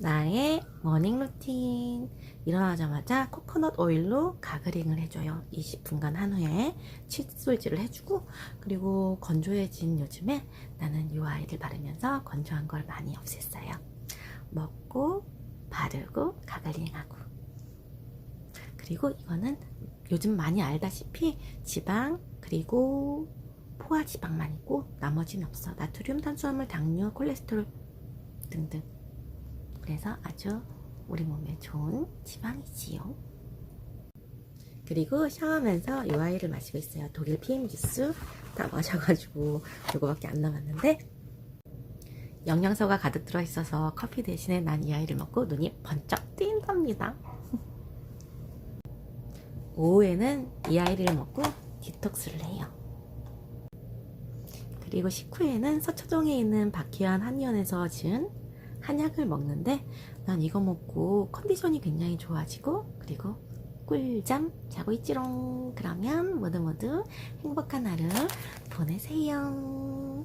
나의 머닝 루틴. 일어나자마자 코코넛 오일로 가그링을 해줘요. 20분간 한 후에 칫솔질을 해주고, 그리고 건조해진 요즘에 나는 이 아이를 바르면서 건조한 걸 많이 없앴어요. 먹고, 바르고, 가글링하고. 그리고 이거는 요즘 많이 알다시피 지방, 그리고 포화 지방만 있고 나머지는 없어. 나트륨, 탄수화물, 당뇨, 콜레스테롤 등등. 그래서 아주 우리 몸에 좋은 지방이지요. 그리고 샤워하면서 이 아이를 마시고 있어요. 독일 PM 주스 다 마셔가지고 요거밖에 안 남았는데 영양소가 가득 들어있어서 커피 대신에 난 이 아이를 먹고 눈이 번쩍 뜬답니다. 오후에는 이 아이를 먹고 디톡스를 해요. 그리고 식후에는 서초동에 있는 박희환 한의원에서 지은 한약을 먹는데 난 이거 먹고 컨디션이 굉장히 좋아지고 그리고 꿀잠 자고 있지롱. 그러면 모두 모두 행복한 하루 보내세요.